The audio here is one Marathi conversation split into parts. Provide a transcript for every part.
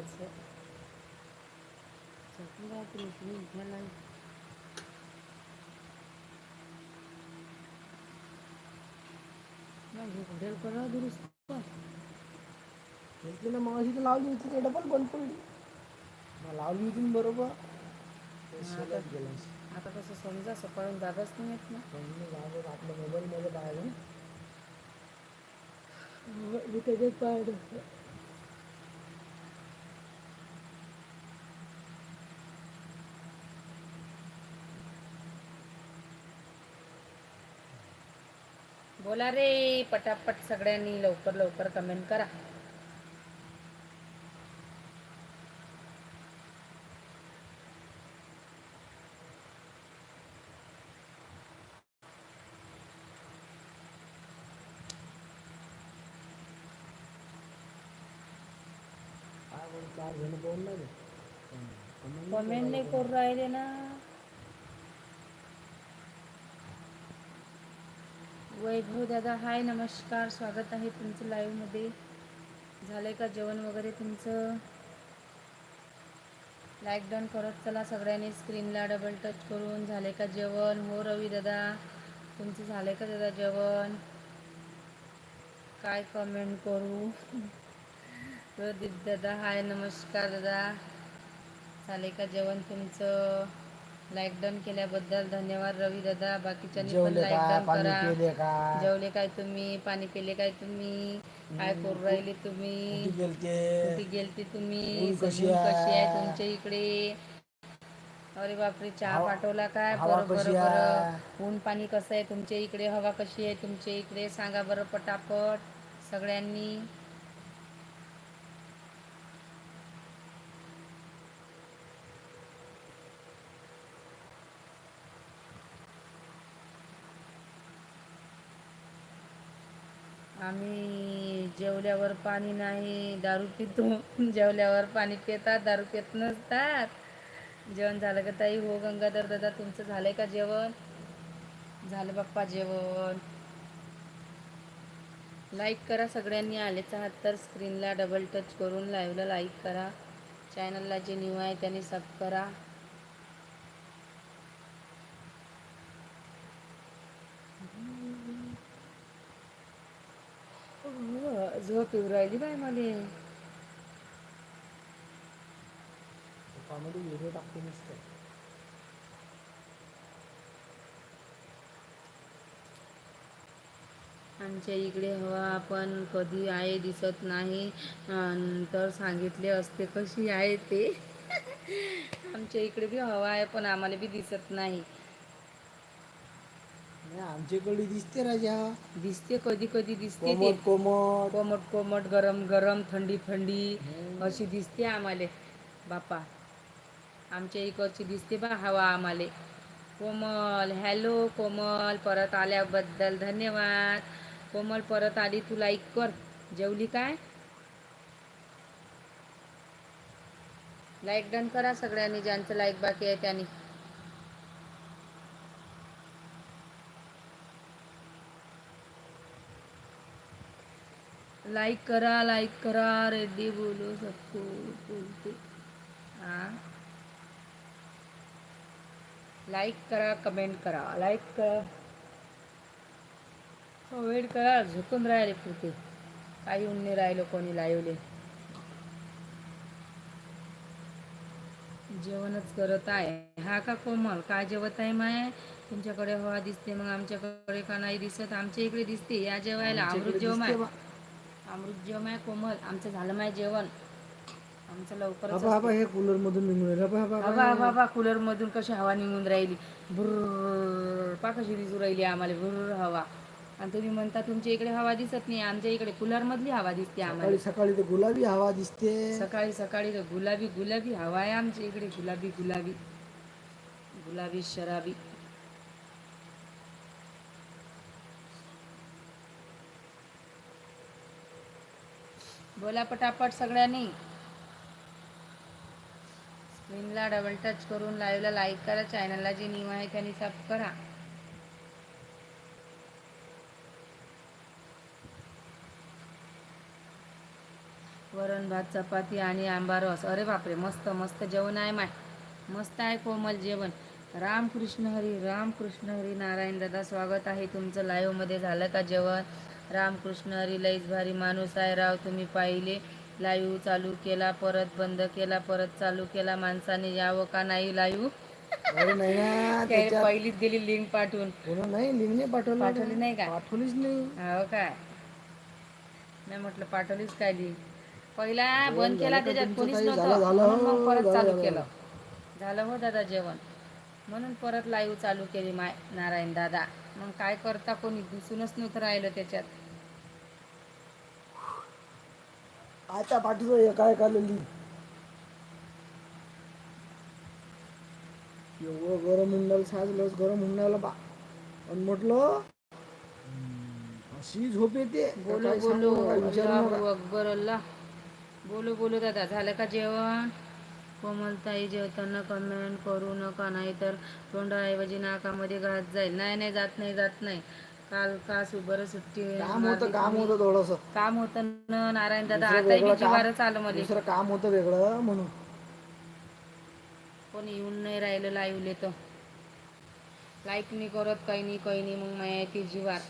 करायचं. माझे घड्याळ करा दुरुस्त. तर लावली होती ते डबल बंद पडली लावली होती बरोबर. आता कसं समजा सकाळून जागाच नाही येत ना. आपल्या मोबाईलमध्ये पाहिलं मी त्याच्यात पाहिलं बोला रे पटापट सगळ्यांनी लवकर लवकर कमेंट करा. कमेंट नाही करू राहिले ना. वैभव दादा हाय नमस्कार. स्वागत आहे तुमचं लाईव्हमध्ये झालंय का जेवण वगैरे तुमचं? लाईक डन करत चला सगळ्यांनी स्क्रीनला डबल टच करून. झाले का जेवण? हो रवी दादा. तुमचं झालंय का दादा जेवण? काय कमेंट करू? प्रदीप दादा हाय नमस्कार दादा. झाले का जेवण तुमचं? लाईक डन केल्याबद्दल धन्यवाद रवी दादा. बाकीच्यांनी पण जेवले लाईक का? डन पाणी करा. पिले का? जेवले काय तुम्ही? पाणी पिले काय तुम्ही? काय करू राहिले तुम्ही? कुठे गेलते? कुठे गेलते तुम्ही? ऊन कशी सगळी आहे? कशी आहे तुमच्या इकडे? अरे बापरे चहा हवा- पाठवला काय? हवा बरं कशी बरं. आहे? बरं ऊन पाणी कसं आहे तुमच्या इकडे? हवा कशी आहे तुमच्या इकडे? सांगा बरं पटापट सगळ्यांनी. आम्ही जेवल्यावर पाणी नाही दारू पितो. जेवल्यावर पाणी पितात दारू पित नसतात. जेवण झालं का ताई? हो गंगाधर दादा तुमचं झालंय का जेवण? झालं बाप्पा जेवण. लाईक करा सगळ्यांनी आलेच आहात तर स्क्रीनला डबल टच करून लाईव्हला लाईक करा. चॅनलला जे न्यू आहे त्यांनी सब करा. झोप येऊ राहिली बाय मला. कॉमेडी व्हिडिओ टाकते नुसतं. आमच्या इकडे हवा पण कधी आहे दिसत नाही. तर सांगितले असते कशी आहे ते. आमच्या इकडे बी हवा आहे पण आम्हाला बी दिसत नाही. आमच्याकडे दिसते राजा. दिसते कधी कधी दिसते ते. कोमट कोमट. कोमट कोमट गरम गरम थंडी थंडी. अशी दिसते आम्हाला. बापा आमच्या इकडची दिसते बा हवा आम्हाला. कोमल हॅलो कोमल परत आल्याबद्दल धन्यवाद. कोमल परत आली तू लाईक कर. जेवली काय? लाईक डन करा सगळ्यांनी ज्यांचं लाईक बाकी आहे त्यांनी. लाईक करा लाईक करा रेड्डी बोलो सबको बोलते. हां? लाईक करा कमेंट करा. लाईक करा. कमेंट करा. झुकून राहिले पुढे काही नाही राहिलं कोणी लाईवले जेवणच करत आहे. हा का कोमल? काय जेवत आहे माय? तुमच्याकडे हवा दिसते मग आमच्याकडे का नाही दिसत? आमच्या इकडे दिसते. या जेवायला अमृत जेव माय. दिसते बा. अमृत जेव माय कोमल आमचं झालं माय जेवण. आमचं बाबा हे कूलर मधून निघून राहिलं. कूलर मधून कशी हवा निघून राहिली. बुर्र पा कशी दिसू राहिली आम्हाला बुर्र हवा. आणि तुम्ही म्हणता तुमच्या इकडे हवा दिसत नाही आमच्या इकडे कूलर मधली हवा दिसते आम्हाला. सकाळी सकाळी ते गुलाबी हवा दिसते. सकाळी सकाळी तर गुलाबी गुलाबी हवा आहे आमच्या इकडे गुलाबी गुलाबी. गुलाबी शराबी. बोला पटापट सगळ्यांनी. स्क्रीनला डबल टच करून लाईव्हला लाईक करा. चॅनलला जे नियम आहे त्यांनी सब करा. वरण भात चपाती आणि आंबा रस. अरे बापरे मस्त मस्त जेवण आहे माय. मस्त आहे कोमल जेवण. रामकृष्ण हरी रामकृष्ण हरी नारायण दादा स्वागत आहे तुमचं लाईव्हमध्ये झालं का जेवण? रामकृष्ण हरी लईच भारी माणूस आहे. राव तुम्ही पाहिले लाईव्ह चालू केला परत बंद केला परत चालू केला. माणसाने यावं का नाही लाईव्ह? नाही पहिलीच दिली लिंक पाठवून. नाही लिंक नाही पाठवलं. पाठवली नाही का? पाठवलीच नाही. हो काय मी म्हटलं पाठवलीच काय लिंक पहिला बंद केला त्याच्यात कोणीच नव्हतं. मग परत चालू. केलं. झालं हो दादा जेवण. म्हणून परत लाईव्ह चालू केली माय नारायण दादा. मग काय करता कोणी? दिसूनच नव्हतं राहिलं त्याच्यात. आता पाठवतो एका लिंक एवढं गरम हुंडाला साजलंच गरम हुंडाला बा. आणि म्हटलं अशी झोप येते. बोलो बोलो. अल्लाहू. अकबर अल्लाह. बोलो बोलो दादा. झालं का जेवण? कोमलताई जेवताना कमेंट करू नका नाही तर तोंडाऐवजी नाकामध्ये घात जाईल. नाही नाही जात नाही जात नाही. काल का सुबर सुट्टी काम होतं काम. होतं थोडस. काम होतं ना नारायण दादा जिवारच आलं मला दुसरं काम होतं वेगळं म्हणून. कोणी येऊन नाही राहिलं लाईव्हले तर. लाईक नाही करत काही नाही काही नाही मग माया ती जीवार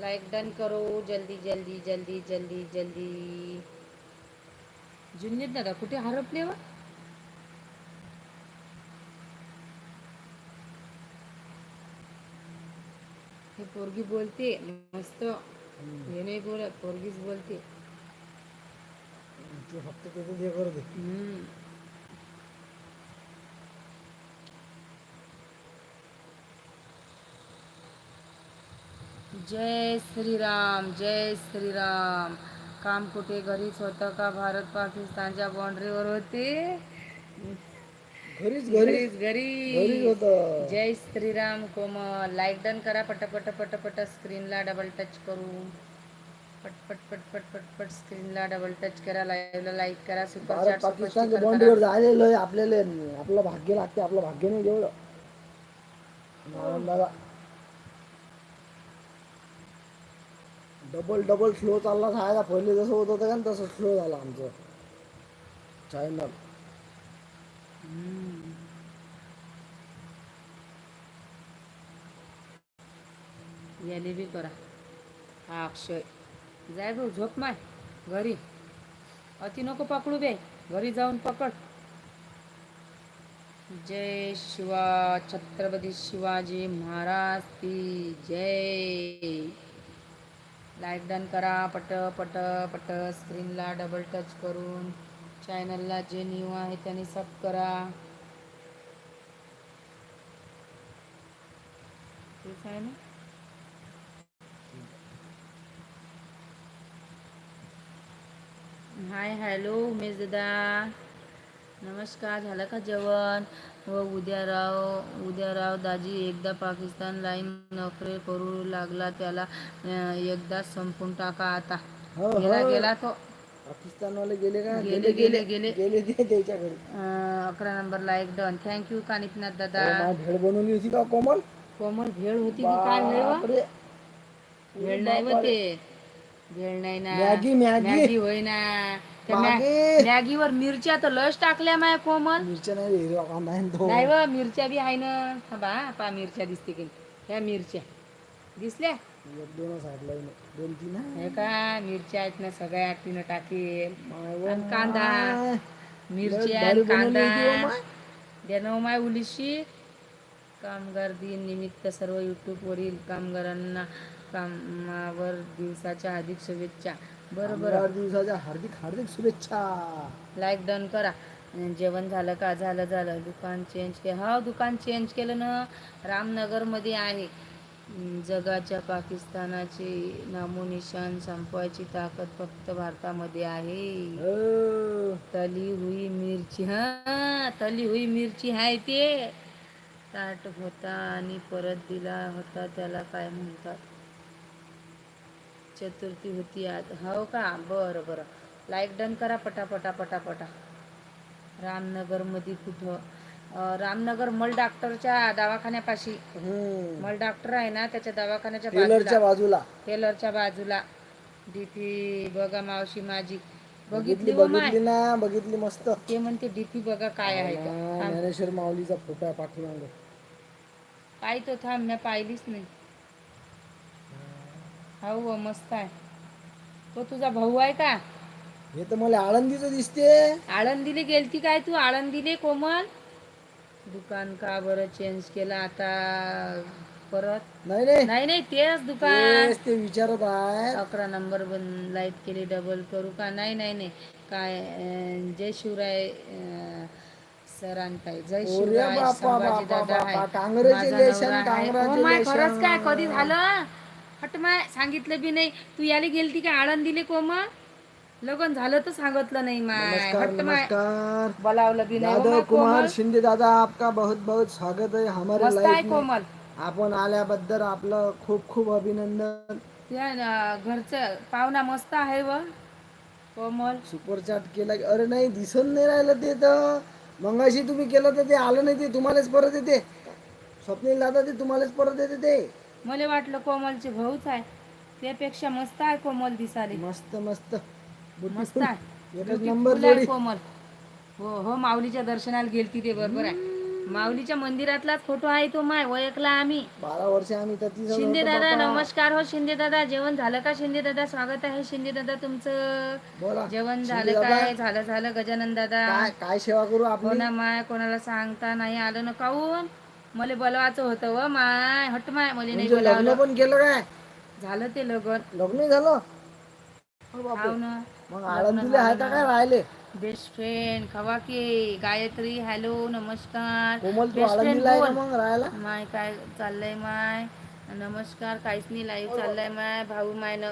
लाईक डन करो जल्दी जल्दी जल्दी जल्दी जल्दी. जुन्नीत दादा कुठे हरपले वा? हे पोरगी बोलते मस्त. हे नाही बोलत पोरगीच बोलते. ते फक्त त्याचं हे करते हम्म. जय श्रीराम जय श्रीराम. काम कुठे? घरीच होतं का? भारत पाकिस्तानच्या बाउंड्रीवर होते? घरीच घरी. घरीच घरी. होत. जय श्रीराम कोमल. लाईक डन करा पटापट पटापट स्क्रीनला डबल टच करून. पट पट पट पट पट पट स्क्रीनला डबल टच करा. लाईव्हला लाईक करा. सुपर भारत चॅट सुपर पाकिस्तानच्या करा. झालेलं आहे आपल्याला. आपलं भाग्य लागते. आपलं भाग्य नाही जेवढं. डबल डबल स्लो चालला. जायला पहिले जसं होत होतं का ना तसं स्लो झालं आमचं. चायनल बी करा. हा अक्षय. जाय भाऊ झोप माय. घरी. अति नको पकडू बे घरी जाऊन पकड. जय शिवा छत्रपती शिवाजी महाराज की जय. लाईक डन करा पट पट पट स्क्रीनला डबल टच करून. चॅनलला जे न्यू आहे त्यांनी सब करा. आहे ना. हाय हॅलो उमेश दादा. नमस्कार झालं का जेवण? व उद्या राव उद्या राव दाजी एकदा पाकिस्तान लाईन नोकरी करू लागला त्याला एकदा संपून टाका आता. हो, गेला हो. गेला तो. पाकिस्तानवाले गेले का? गेले, गेले, गेले. गेले. ते त्याच्या घरी अं, अकरा number like done. Thank you Kanifnath दादा. अरे, माझी भेळ बनवली होती का कोमल? कोमल भेळ होती की काय भेळ वा? बापरे. भेळ नाही व ते. भेळ नाही ना. Maggi, Maggi. मॅगी होय ना. त्या मॅ- मागे. मॅगीवर मिरच्या तर लस टाकल्या माय कोमल. मिरच्या नाही हिरवा कांदा आहे ना तो. नाही व मिरच्या बी आहे ना. पा मिरच्या दिसते की ह्या मिरच्या. दिसल्या? एक दोन साईडला आहे ना. दोन तीन. हे का मिरच्या आहेत ना सगळ्या तिनं टाकेल. आणि कांदा. भारी आणि कांदा. देणं माय उलिशी. कामगार दिन निमित्त सर्व यूट्यूबवरील कामगारांना कामावर दिवसाच्या हार्दिक शुभेच्छा. बरं बरं. कामगार दिवसाच्या हार्दिक हार्दिक शुभेच्छा. लाईक डन करा. जेवण झालं का? झालं झालं. दुकान चेंज केलं हा दुकान चेंज केलं ना? रामनगरमध्ये आहे. जगाच्या पाकिस्तानाचे नामोनिशान संपवायची ताकद फक्त भारतामध्ये आहे. हो. तली हुई मिरची हा तली हुई मिरची आहे ते. ताट होता आणि परत दिला होता त्याला काय म्हणतात? चतुर्थी होती आज. हो का? बरं बरं. लाईक डन करा पटापटा पटापटा. रामनगरमध्ये कुठं? रामनगर मल डॉक्टरच्या दवाखान्यापाशी. मल डॉक्टर आहे ना त्याच्या दवाखान्याच्या टेलरच्या बाजूला. टेलरच्या बाजूला. डीपी बघा मावशी माझी. बघितली बघितली हो बघितली ना बघितली मस्त. ते म्हणते डीपी बघा काय आहे. ज्ञानेश्वर माऊलीचा फोटो आहे पाठीमागे. काय तो थांब मी पाहिलीच नाही. हो हो, मस्त आहे. तो तुझा भाऊ आहे का? हे तर मला आळंदीचं दिसते. आळंदीले गेलती काय तू? आळंदीले कोमल? दुकान का बरं चेंज केलं? आता परत? नाही नाही. नाही नाही तेच दुकान. तेच ते विचारत आहे. अकरा नंबर बंद लाइट केली डबल करू का? नाही नाही नाही. काय अं, जय शिवराय अं, जय ओरे शिवराय बापा, संभाजी बापा, दादा आहे. बापा. Congratulation, माझा नवरा आहे. हो माय खरंच congratulation. काय? कधी झालं? हट माय सांगितलं बी नाही. तू याला गेलती का? आळंदीले कोमल लग्न झालं तर सांगितलं नाही माय. नमस्कार हट माय नमस्कार. बोलावलं बी नाही हो यादव माय कुमार कोमल. शिंदे दादा आपका बहुत बहुत स्वागत है हमारे मस्त आहे में. कोमल. आपण आल्याबद्दल आपलं खूप खूप अभिनंदन. त्या अं, घरचं पाहुणा मस्त आहे व. कोमल. सुपर चाट केला की- अरे नाही दिसून नाही राहिलं ते तर. मंगाशी तुम्ही केलं तर ते आलं नाही ते तुम्हालाच परत येते. स्वप्नील दादा ते तुम्हालाच परत येते ते. मला वाटलं कोमलचे भाऊच आहे. त्यापेक्षा मस्त आहे कोमल दिसाले मस्त मस्त. मस्त आहे. Beautiful कोमल. हो हो माऊलीच्या दर्शनाला गेलती ते बरोबर आहे. माऊलीच्या मंदिरातलाच फोटो आहे तो माय ओळखला आम्ही. बारा वर्ष आम्ही तर शिंदे दादा नमस्कार. हो शिंदे दादा जेवण झालं का शिंदे दादा? स्वागत आहे शिंदे दादा तुमचं. जेवण झालं काय? झालं झालं गजानन दादा. काय काय सेवा करू आपण हो माय कोणाला सांगता नाही आलं ना काऊन? मला बोलवायचं होतं व माय हट माय मला नाही लग्न बोलावलं. पण केलं काय? झालं ते लगन. लग्न झालं. हाव ना. मग आळंदीला आहे का काय राहिले? बेस्ट फ्रेंड खवा की गायत्री हॅलो नमस्कार. कोमल तू Best friend आळंदीला आहे का. मग राहायला? माय काय चाललंय माय? नमस्कार काहीच नाही लाईव्ह चाललंय माय. भाऊ माय न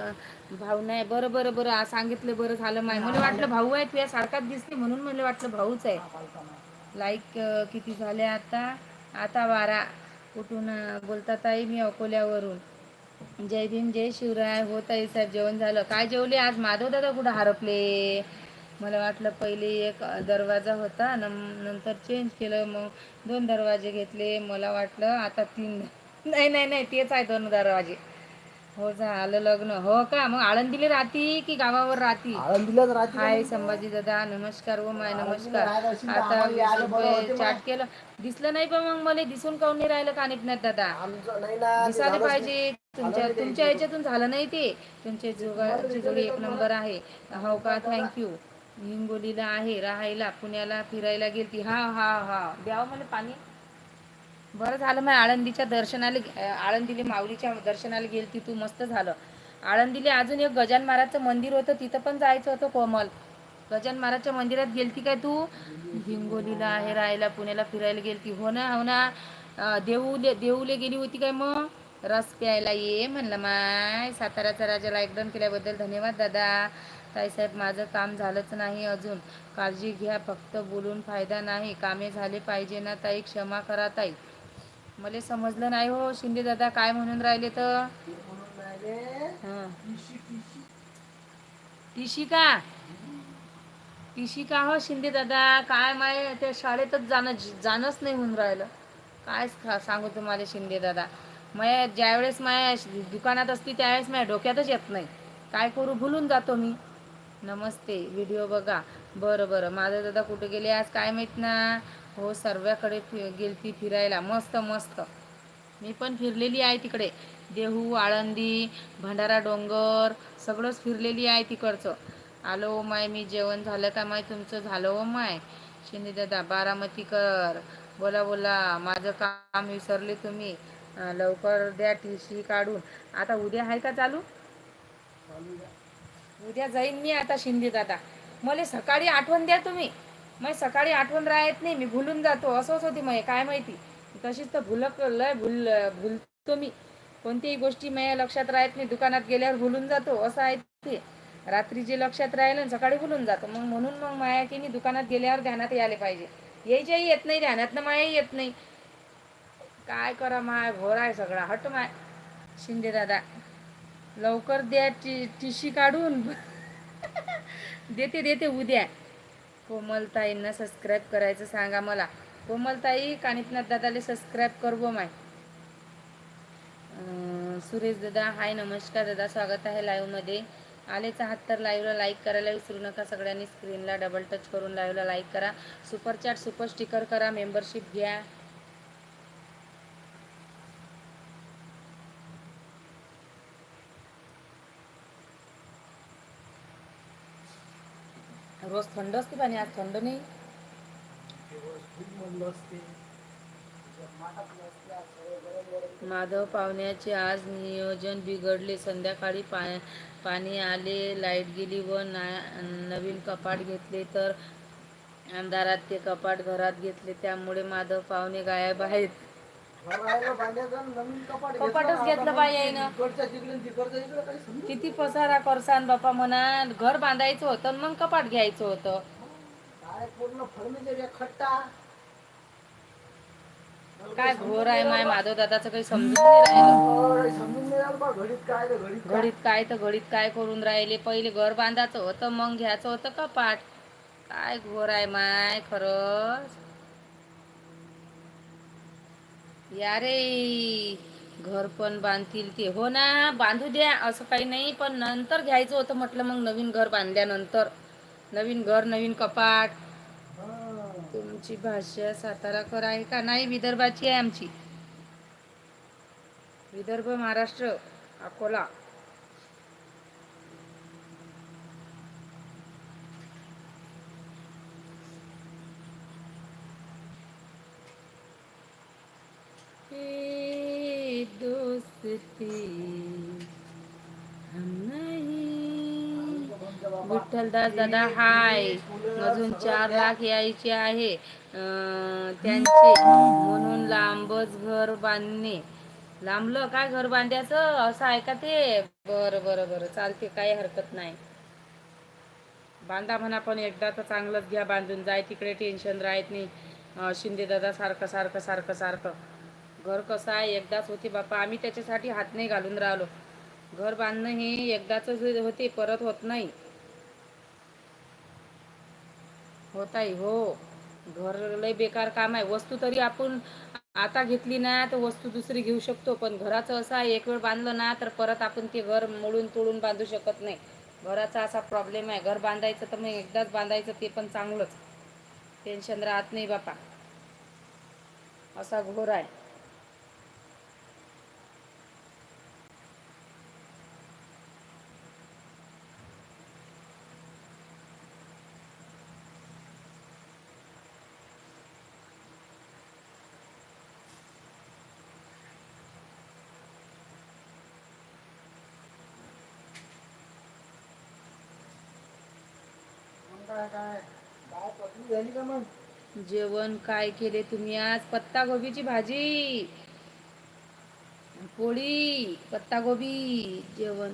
भाऊ नाही. बरं बरं बरं. आ, सांगितलं बरं झालं माय. मला वाटलं भाऊ आहे तुझ्या सारखाच दिसते म्हणून मला वाटलं भाऊच आहे. लाईक किती झाले आता? आता बारा कुठून अं, बोलतात आई मी अकोल्यावरून. जय भीम जय शिवराय. हो ताई साहेब जेवण झालं. काय जेवले आज? माधव दादा कुठं हरपले? मला वाटलं पहिले एक दरवाजा होता न नंतर चेंज केलं मग दोन दरवाजे घेतले. मला वाटलं आता तीन. नाही नाही नाही तेच आहे दोन दरवाजे. हो झालं लग्न. हो का? मग आळंदीले राहती की गावावर राहती? आळंदीलाच राहते हाय संभाजी दादा नमस्कार व माय नमस्कार. आता वीस रुपये चाट केलं. दिसलं नाही पण मग मला दिसून काऊन नाही राहिलं का नाही दादा दिसायला पाहिजे. तुमच्या तुमच्या याच्यातून झालं नाही ते. तुमच्या जोगाची जोडी एक नंबर आहे. हो का? थँक्यू हिंगोलीला आहे राहायला पुण्याला फिरायला गेलती. हा हा हा. द्यावं मला पाणी? बरं झालं मग आळंदीच्या दर्शनाला गे- आळंदीले माऊलीच्या दर्शनाला गेलती तू मस्त झालं. आळंदीले अजून एक गजान महाराजचं मंदिर होतं तिथं पण जायचं होतं कोमल. गजान महाराजच्या मंदिरात गेलती काय तू? हिंगोलीला आहे राहायला पुण्याला फिरायला गेलती. हो ना हो ना. देऊले देऊले गेली होती काय मग? रस प्यायला ये म्हणलं माय साताऱ्याच्या राजाला एकदम केल्याबद्दल धन्यवाद दादा. ताईसाहेब माझं काम झालंच नाही अजून. काळजी घ्या फक्त बोलून फायदा नाही. कामे झाले पाहिजे ना ताई क्षमा करा ताई. मला समजलं नाही हो. शिंदे दादा काय म्हणून राहिले तर? तिशिका. टिशी हो शिंदे दादा. काय माय त्या शाळेतच जाणं जाणंच नाही होऊन राहिलं. काय खा- सांगू तुम्हाला शिंदे दादा? मग ज्यावेळेस माया दुकानात असती त्यावेळेस माझ्या डोक्यातच येत नाही. काय करू? भुलून जातो मी. नमस्ते. व्हिडिओ बघा. बरं बरं. माझा दादा कुठे गेले आज? काय माहीत ना? हो सर्व्याकडे फि गेलती फिरायला. मस्त मस्त. मी पण फिरलेली आहे तिकडे. देहू आळंदी भंडारा डोंगर सगळंच फिरलेली आहे तिकडचं. आलो माय मी जेवण झालं का माय? तुमचं झालं ओ माय. शिंदे दादा बारामतीकर बोला बोला. माझं काम विसरले तुम्ही. लवकर द्या टी सी काढून. आता उद्या आहे का चालू? उद्या जाईन मी आता शिंदे दादा मला सकाळी आठवण द्या तुम्ही. मग सकाळी आठवण राहत नाही मी भुलून जातो. असंच होती मग काय माहिती? तशीच तर भुलक लय भुल भुलतो मी. कोणतीही गोष्टी माझ्या लक्षात राहत नाही. दुकानात गेल्यावर भुलून जातो असं आहे ते. रात्री जे लक्षात राहिलं आणि सकाळी भुलून जातो. मग म्हणून मग माया की नाही दुकानात गेल्यावर ध्यानात यायला पाहिजे. यायच्याही येत नाही ध्यानातनं मायाही येत नाही. काय करा माय घोर आहे सगळा. हट माय. शिंदे दादा लवकर द्या टी टीशी काढून. देते देते उद्या. कोमलताईंना सबस्क्राईब करायचं सांगा मला. कोमलताई कानिपनाथ दादाले सबस्क्राईब करबो माय. सुरेश दादा हाय नमस्कार दादा स्वागत आहे लाईव्हमध्ये आलेच आहात तर लाईव्हला लाईक करायला विसरू नका सगळ्यांनी स्क्रीनला डबल टच करून लाईव्हला लाईक करा. सुपर चॅट सुपर स्टिकर करा मेंबरशिप घ्या. रोज थंड असते पाणी आज थंड नाही. माधव पाहुण्याचे आज नियोजन बिघडले. संध्याकाळी पा पाणी आले लाइट गेली व ना नवीन कपाट घेतले तर अंधारात ते कपाट घरात घेतले. त्यामुळे माधव पाहुणे गायब आहेत. कपाटच घेतलं समजत किती पसारा करसान बापा म्हणा घर बांधायचं होतं मग कपाट घ्यायचं होतं. काय घोर आहे माय माधव दादाचं काही समजून नाही. घडीत काय तर घडीत काय करून राहिले. पहिले घर बांधायचं होतं मग घ्यायचं होतं कपाट. काय घोर आहे माय खरंच. या रे घर पण बांधतील ते. हो ना बांधू द्या असं काही नाही पण नंतर घ्यायचं होतं म्हटलं मग नवीन घर बांधल्यानंतर. नवीन घर नवीन कपाट. तुमची भाषा साताराकर आहे का? नाही विदर्भाची आहे आमची. विदर्भ महाराष्ट्र अकोला ये दोस्ती हम नहीं विठ्ठलदास दादा हाय। अजून चार लाख यायचे आहे. त्यांचे म्हणून लांबच घर बांधणे. लांबलं काय घर बांधायचं? असं आहे का ते? बरं बरं बरं. चालते काही हरकत नाही. बांधा म्हणा पण एकदा तर चांगलंच घ्या बांधून. जाय तिकडे टेन्शन राहत नाही. शिंदे दादा सारखं सारखं सारखं सारखं. घर कसं आहे एकदाच होते बापा. आम्ही त्याच्यासाठी हात नाही घालून राहिलो. घर बांधणं हे एकदाच होते परत होत नाही. होत आहे हो. घर लय बेकार काम आहे. वस्तू तरी आपण आता घेतली ना तर वस्तू दुसरी घेऊ शकतो. पण घराचं असं आहे एक वेळ बांधलं ना तर परत आपण ते घर मोडून तोडून बांधू शकत नाही. घराचा असा प्रॉब्लेम आहे. घर बांधायचं तर मग एकदाच बांधायचं ते पण चांगलंच. टेन्शन राहत नाही बापा. असा घोर आहे मग काय काय काय पसंत झाली का मग जेवण काय केले तुम्ही आज? पत्ता गोबीची भाजी पोळी पत्ता गोबी जेवण.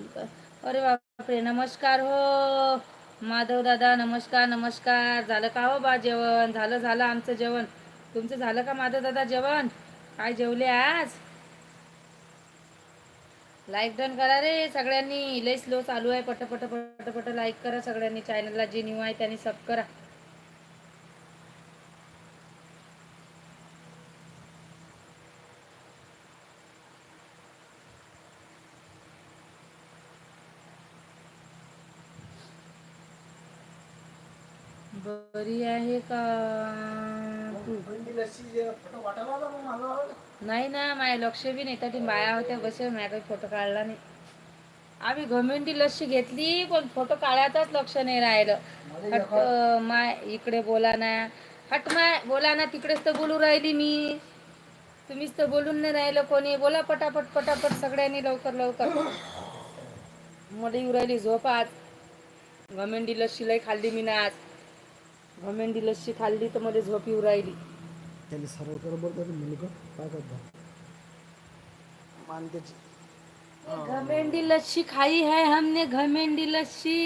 अरे बापरे नमस्कार हो. माधव दादा नमस्कार नमस्कार. झालं का हो बा जेवण? झालं झालं आमचं जेवण. तुमचं झालं का माधव दादा जेवण? काय जेवले आज? लाईक डन करा रे सगळ्यांनी. लय स्लो चालू आहे. पट पट पट पट लाईक करा सगळ्यांनी. चॅनलला जे न्यू आहे त्यांनी सब करा. बरी आहे का तू नाही ना माझ्या लक्ष बी नाही. त्या बाया होत्या बसे माझ्या काही फोटो काढला नाही. आम्ही घमेंडी लस्सी घेतली पण फोटो काढायचाच लक्ष नाही राहिलं. हट माय इकडे बोला ना. हट माय बोला ना तिकडेच तर बोलू राहिली मी. तुम्हीच तर बोलून नाही राहिलं कोणी. बोला पटापट पटापट सगळ्यांनी लवकर लवकर. मला येऊ राहिली झोप आज. घमेंडी लस्सी लय खाल्ली मी ना आज. घमेंडी लस्सी खाल्ली तर मला झोप येऊ राहिली. त्याने सर्व कर बरं मुलगा काय करता मानतेची घमेंडी लस्सी खाई है हमने घमेंडी लस्सी.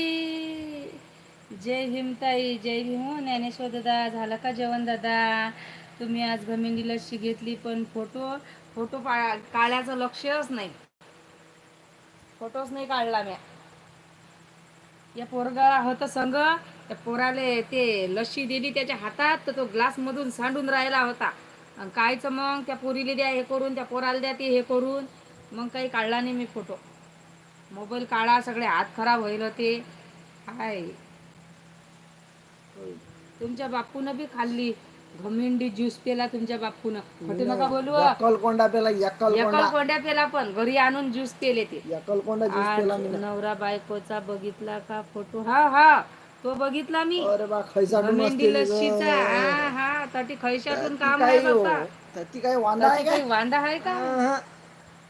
जय भीम ताई जय भीम. हो ज्ञानेश्वर दादा झालं का जेवण दादा? तुम्ही आज घमेंडी लस्सी घेतली पण फोटो फोटो पा- काढायचं लक्षच नाही. फोटोच नाही काढला म्या. या पोरगा होतं संग त्या पोराले ते लस्सी दिली त्याच्या हातात तर तो ग्लास मधून सांडून राहिला होता. कायचं मग? त्या पोरीले द्या हे करून त्या पोराला द्या ते हे करून. मग काही काढला नाही मी फोटो. मोबाईल काढा सगळे हात खराब होईल होते. हाय. तुमच्या बापून बी खाल्ली. घमिंडी ज्यूस पेला तुमच्या बापून. खोटे नका बोलू. यक्कलकोंडा पेला यक्कलकोंडा एकल कोंड्या पेला पण. घरी आणून ज्यूस पेले ते. नवरा बायकोचा बघितला का फोटो? हा हा. तो बघितला मी. अरे बा खैसाटून लस्सीचा हा हा तटी खैशातून काम काय हो? बाबा ती काय वांदा आहे तटी का काही वांदा आहे का? अहं.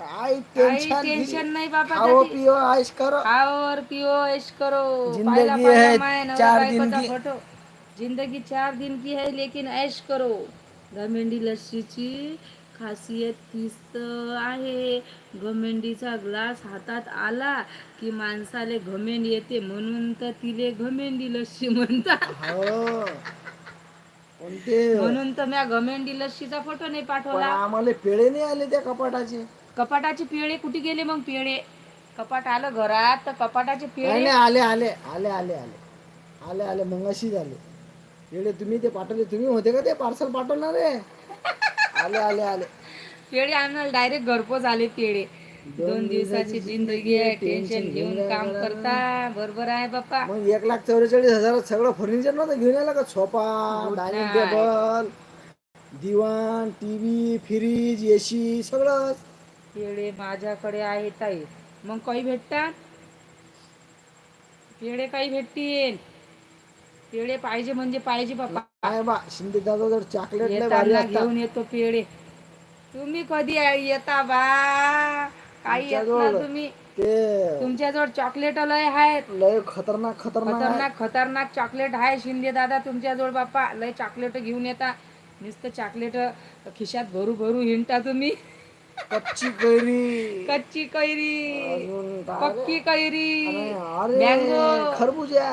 काय काही टेन्शन टेन्शन नाही बाबा खाओ तटी. पिओ आयश करो. खाओ और पिओ ऐश करो. जिंदगी है माय नवरा चार दिन बायकोचा की. फोटो जिंदगी चार दिन की है लेकिन ऐश करो. घमेंडी लस्सीची खासियत किस्त आहे. घमेंडीचा ग्लास हातात आला की माणसाले घमेंड येते म्हणून तर तिले घमेंडी लस्सी म्हणतात. हो. म्हणून तर म्या घमेंडी लस्सीचा फोटो नाही पाठवला. आम्हाला पेढे नाही आले त्या कपाटाचे. कपाटाचे पेळे कुठे गेले मग पेळे कपाट आलं घरात तर कपाटाचे पेळे आले आले आले आले आले. आले आले मंगाशी झाले. पेढे तुम्ही ते पाठवले तुम्ही होते का ते? पार्सल पाठवणारे? आले आले आले. पेढे आणायला डायरेक्ट घरपोच आले पेढे दोन दिवसाची जिंदगी आहे टेन्शन घेऊन काम करता. बरोबर आहे बाप्पा. मग एक लाख चौवेचाळीस हजारात सगळं फर्निचर नव्हतं घेऊन यायला का? Sofa dining. टेबल दिवाण टीव्ही फ्रीज एसी सगळं. पेढे माझ्याकडे आहेत ताई. मग काही भेटतात? पेढे काही भेटतील? पेढे पाहिजे म्हणजे पाहिजे बाप्पा. काय बा शिंदे दादा जर चॉकलेट लय भारी येताना असतात घेऊन येतो पेढे. तुम्ही कधी येता बा? काही येत ना तुमच्याजवळ तुम्ही. ते तुमच्याजवळ चॉकलेट लय आहेत. लय खतरनाक खतरनाक आहे. खतरनाक खतरनाक चॉकलेट आहे शिंदे दादा तुमच्याजवळ बाप्पा. लय चॉकलेट घेऊन येता. नुसतं चॉकलेट खिशात भरू भरू हिंडता तुम्ही. कच्ची कैरी. कच्ची कैरी. अजून काय पक्की कैरी. अरे मँगो खरबुजा.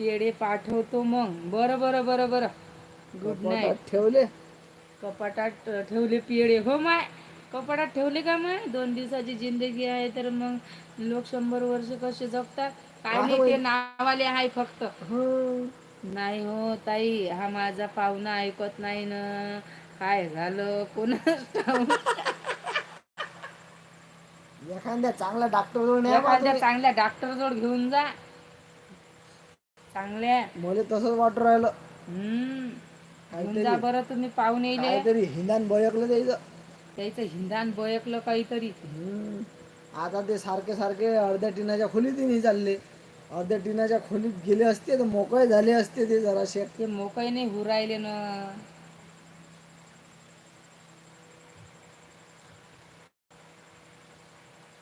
पेढे पाठवतो मग. बरं बरं बरं बरं. गुड नाईट ठेवले. कपाटात ठेवले पेढे हो माय. कपाटात ठेवले का माय? दोन दिवसाची जिंदगी आहे तर मग लोक शंभर वर्ष कसे जगतात? काय नाही. ते नावाले आहे फक्त. हं. नाही हो ताई हा माझा पाहुणा ऐकत नाही ना. काय झालं? ठाऊक. एखाद्या चांगल्या डॉक्टर एखाद्या. चांगल्या डॉक्टर जवळ घेऊन जा. चांगल्या मला तसंच वाटू राहिलं. हम्म. जा बरं तुम्ही पाहून येईल. काहीतरी हिंदान बयकलं द्यायचं त्याचं हिंदान बयकलं काहीतरी. आता ते सारखे सारखे अर्ध्या टिनाच्या खोलीत नाही चालले. अर्ध्या टिनाच्या खोलीत गेले असते तर मोकळे झाले असते ते जराशे. ते मोकळे नाही होऊ राहिले ना.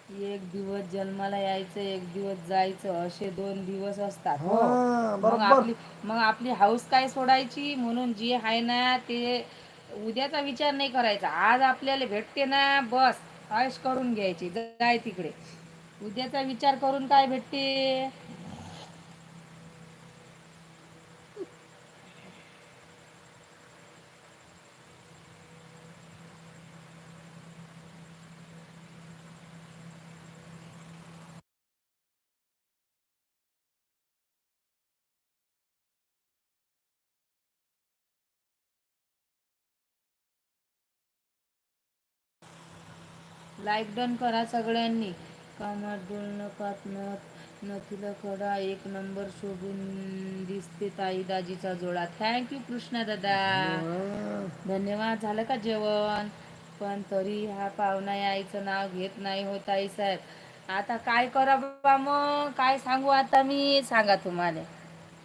एक दिवस जन्माला यायचं एक दिवस जायचं असे दोन दिवस असतात. हो. हा मग बरोबर. आपली मग आपली हाऊस काय सोडायची? म्हणून जे आहे ना ते उद्याचा विचार नाही करायचा. आज आपल्याला भेटते ना बस आयुष करून घ्यायची. जाय तिकडे. उद्याचा विचार करून काय भेटते? लाईक डन करा सगळ्यांनी. कामात डोल नकात नथ नथीला कडा एक नंबर शोभून दिसते ताई दाजीचा जोडा. थँक्यू कृष्णा दादा. धन्यवाद. झालं का जेवण? पण तरी हा पाहुणा यायचं नाव घेत नाही हो ताई साहेब. आता काय करा बाबा मग? काय सांगू आता मी? सांगा तुम्हाला.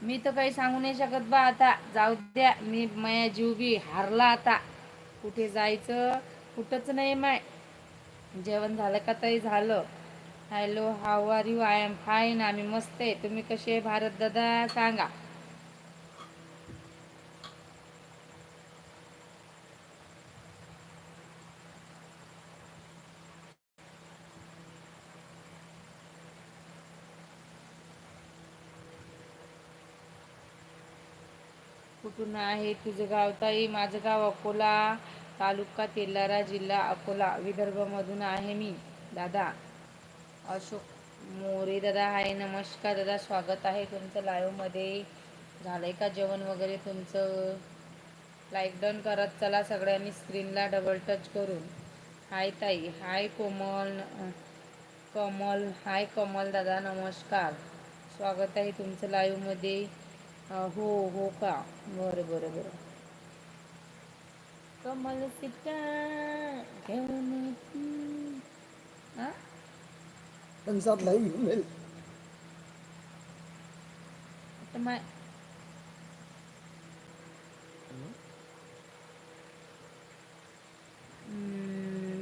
मी तर काही सांगू नाही शकत बा आता. जाऊ द्या. मी माया जीव बी हारला आता. कुठे जायचं? कुठंच नाही माय. जेवण झालं का तरी झालं. Hello how are you? I am fine आम्ही मस्त आहे. तुम्ही कसे आहे? भारत दादा सांगा. कुठून आहे तुझं गाव ताई? माझं गाव अकोला. तालुका तेलारा जिल्हा अकोला विदर्भमधून आहे मी. दादा अशोक मोरे दादा हाय. नमस्कार दादा स्वागत आहे तुमचं लाईव्हमध्ये झालंय का जेवण वगैरे तुमचं? लाईक डन करत चला सगळ्यांनी स्क्रीनला डबल टच करून. हाय ताई. हाय कोमल. कमल. हाय कमल दादा नमस्कार. स्वागत आहे तुमचं लाईव्हमध्ये हो हो का? बरं बरं बरं. कमल सिद्धा घेऊन? कंसात घेऊन मा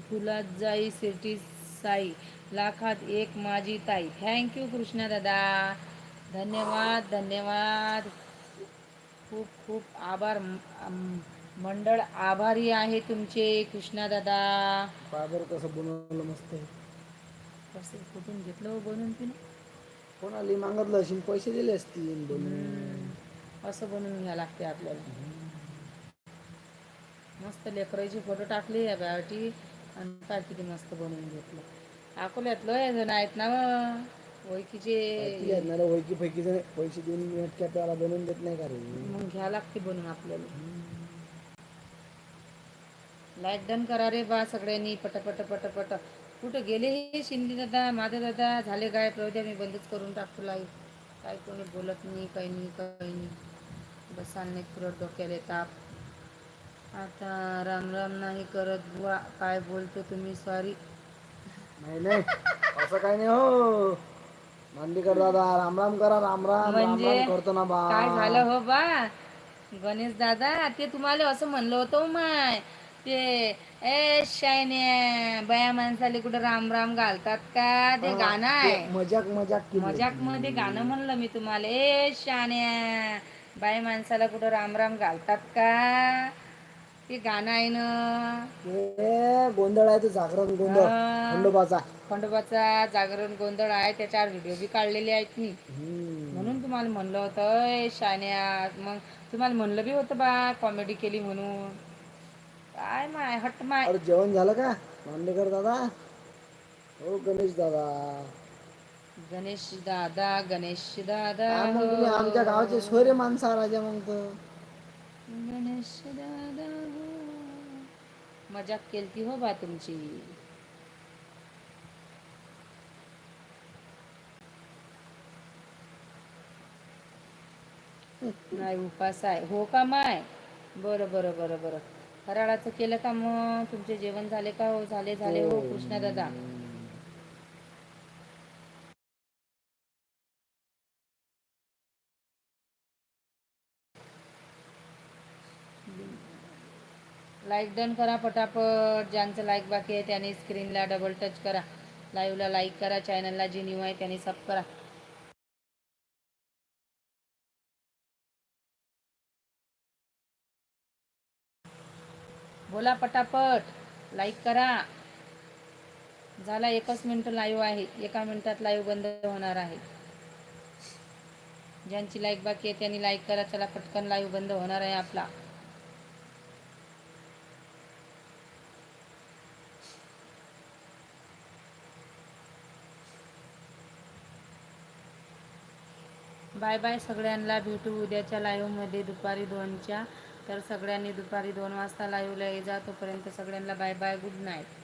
फुलात जाई सिटी साई. लाखात एक माझी ताई. थँक्यू कृष्णा दादा. धन्यवाद धन्यवाद. खूप खूप आभार. मंडळ आभारी आहे तुमचे कृष्णा दादा. बाबर कसं बनवलं मस्त आहे. कसं कुठून घेतलं हो बनवून तिने कोणाला मागितलं असेल पैसे दिले असतील बनवून. असं बनवून घ्या लागते आपल्याला. मस्त लेकराचे फोटो टाकले या बायाटी आणि काय किती मस्त बनवून घेतलं. अकोल्यातलं हे जण आहेत ना. ओळखीचे. आहेत ना रे, ओळखी पैकी जण पैसे देऊन नेटक्या प्याला बनवून देत नाही का रे? मग घ्या लागते बनवून आपल्याला. लाईक डन करा रे बा सगळ्यांनी पट पट पट पट कुठं गेले हे शिंदे दादा माझा दादा? झाले काय? प्रद्या मी बंदच करून टाकतो लाईव्ह काय कोणी बोलत नाही काही नाही काही नाही. बसाल नाही पुरत डोक्याला ताप. आता राम राम नाही करत बुवा. काय बोलतो तुम्ही? सॉरी नाही नाही. असं काही नाही हो. मांडीकर दादा राम राम करा राम राम म्हणजे करतो ना बा. काय झालं हो बा? गणेश दादा ते तुम्हाला असं म्हणलं होतं हो माय. ते ए शायने बया माणसाले कुठं राम राम घालतात का? ते गाणं आहे. मजाक मजाक मजाकमध्ये गाणं म्हणलं मी तुम्हाला. ए शाण्या बाय माणसाला कुठं राम राम घालतात का? ते गाणं आहे ना. गोंधळ आहे तो जागरण गोंधळ. हा. खंडोबाचा. खंडोबाचा जागरण गोंधळ आहे. त्याच्यावर व्हिडिओ बी काढलेले आहेत मी. हम्म. म्हणून तुम्हाला म्हणलं होतं ए शान्या मग तुम्हाला म्हणलं बी होतं बा कॉमेडी केली म्हणून. काय माय हट माय. अरे जेवण झालं का? मांडेकर दादा? हो गणेश दादा. गणेश दादा गणेश दादा मग तुम्ही आमच्या गावाचे सोयरे माणसा राजा मग तर. गणेश दादा हो. मजाक केलती हो बा तुमची. नाही उपास आहे. हो का माय? बरं बरं बरं बरं. फराळाचं केलं का मग? तुमचे जेवण झाले का हो? झाले झाले हो कृष्णा दादा. लाईक डन करा पटापट. ज्यांचं लाईक बाकी आहे त्यांनी स्क्रीनला डबल टच करा. लाईव्हला लाईक करा. चॅनलला जी न्यू आहे त्यांनी सब करा. बोला पटापट. लाईक करा. झाला एकच मिनिट लाईव्ह आहे. एका मिनिटात लाईव्ह बंद होणार आहे. ज्यांची लाईक बाकी आहे त्यांनी लाईक करा. चला पटकन लाईव्ह बंद होणार आहे आपला. बाय बाय सगळ्यांना. भेटू उद्याच्या लाईव्हमध्ये दुपारी दोनच्या. तर सगळ्यांनी दुपारी दोन वाजता लाईव्हला ये जा तोपर्यंत सगळ्यांना बाय बाय गुड नाईट.